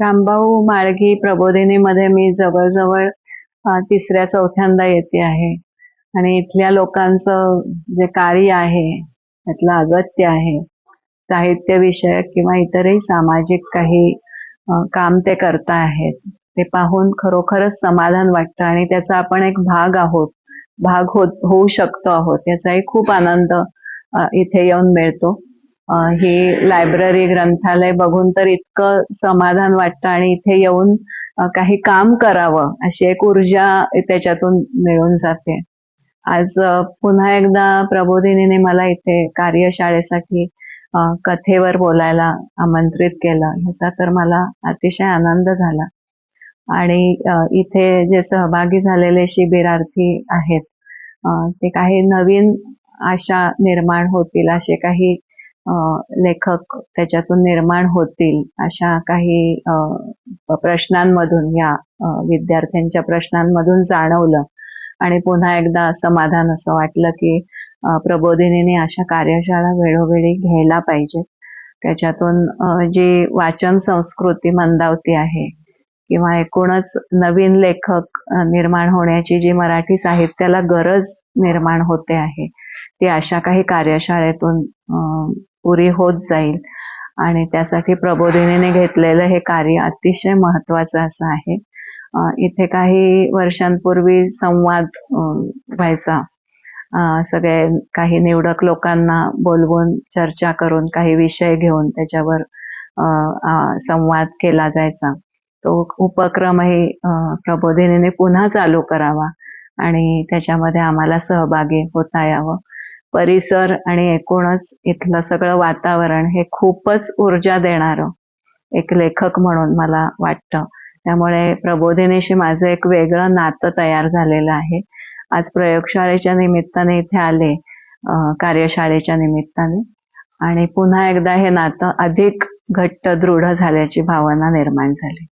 रामभाऊ माळगी प्रबोधिनीमध्ये मी जवळजवळ तिसऱ्या चौथ्यांदा येते आहे. आणि इथल्या लोकांचं जे कार्य आहे त्यातलं अगत्य आहे साहित्य विषयक किंवा इतरही सामाजिक काही काम ते करता आहेत ते पाहून खरोखरच समाधान वाटतं आणि त्याचा आपण एक भाग आहोत भाग होत होऊ शकतो आहोत याचाही खूप आनंद इथे येऊन मिळतो. ही लायब्ररी ग्रंथालय बघून तर इतकं समाधान वाटतं आणि इथे येऊन काही काम करावं अशी एक ऊर्जा त्याच्यातून मिळून जाते. आज पुन्हा एकदा प्रबोधिनीने मला इथे कार्यशाळेसाठी कथेवर बोलायला आमंत्रित केलं. ह्याचा तर मला अतिशय आनंद झाला. आणि इथे जे सहभागी झालेले शिबिरार्थी आहेत ते काही नवीन आशा निर्माण होतील असे काही लेखक त्याच्यातून निर्माण होतील अशा काही प्रश्नांमधून या विद्यार्थ्यांच्या प्रश्नांमधून जाणवलं. आणि पुन्हा एकदा समाधान असं वाटलं की प्रबोधिनीने अशा कार्यशाळा वेळोवेळी घ्यायला पाहिजे त्याच्यातून जी वाचन संस्कृती मंदावती आहे किंवा एकूणच नवीन लेखक निर्माण होण्याची जी मराठी साहित्याला गरज निर्माण होते आहे ती अशा काही कार्यशाळेतून पुरी होत जाईल. आणि त्यासाठी प्रबोधिनीने घेतलेलं हे कार्य अतिशय महत्वाचं असं आहे. इथे काही वर्षांपूर्वी संवाद व्हायचा. सगळे काही निवडक लोकांना बोलवून चर्चा करून काही विषय घेऊन त्याच्यावर संवाद केला जायचा. तो उपक्रमही प्रबोधिनीने पुन्हा चालू करावा आणि त्याच्यामध्ये आम्हाला सहभागी होता यावं. परिसर आणि एकूणच इथलं सगळं वातावरण हे खूपच ऊर्जा देणारं एक लेखक म्हणून मला वाटतं. त्यामुळे प्रबोधिनीशी माझं एक वेगळं नातं तयार झालेलं आहे. आज प्रयोगशाळेच्या निमित्ताने इथे आले कार्यशाळेच्या निमित्ताने. आणि पुन्हा एकदा हे नातं अधिक घट्ट दृढ झाल्याची भावना निर्माण झाली.